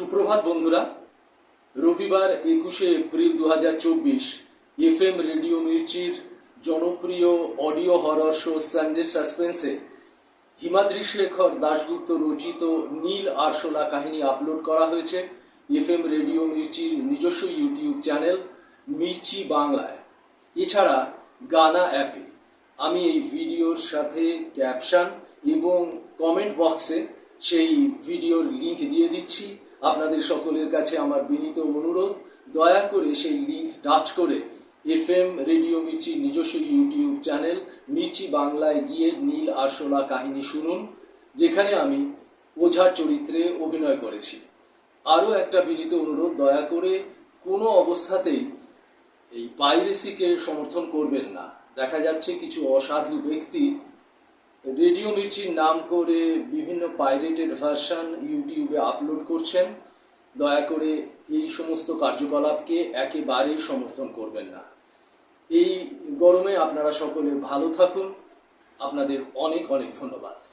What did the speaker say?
সুপ্রভাত বন্ধুরা, রবিবার একুশে এপ্রিল দু হাজার চব্বিশ এফ এম রেডিও মির্চির জনপ্রিয় অডিও হরর শো সানডে সাসপেন্সে হিমাদ্রি শেখর দাশগুপ্ত রচিত নীল আরশোলা কাহিনী আপলোড করা হয়েছে এফ এম রেডিও মির্চির নিজস্ব ইউটিউব চ্যানেল মির্চি বাংলায়। এছাড়া গানা অ্যাপে আমি এই ভিডিওর সাথে ক্যাপশন এবং কমেন্ট বক্সে সেই ভিডিওর দিচ্ছি আপনাদের সকলের কাছে আমার বিনীত অনুরোধ, দয়া করে সেই লিঙ্ক টাচ করে এফ এম রেডিও মির্চির নিজস্ব ইউটিউব চ্যানেল মির্চি বাংলায় গিয়ে নীল আরশোলা কাহিনী শুনুন, যেখানে আমি ওঝার চরিত্রে অভিনয় করেছি। আরও একটা বিনীত অনুরোধ, দয়া করে কোনো অবস্থাতেই এই পাইরেসিকে সমর্থন করবেন না। দেখা যাচ্ছে কিছু অসাধু ব্যক্তি মির্চির নাম করে বিভিন্ন পাইরেটেড ভার্সন ইউটিউবে আপলোড করছেন। দয়া করে এই সমস্ত কার্যকলাপকে একেবারেই সমর্থন করবেন না। এই গরমে আপনারা সকলে ভালো থাকুন। আপনাদের অনেক অনেক ধন্যবাদ।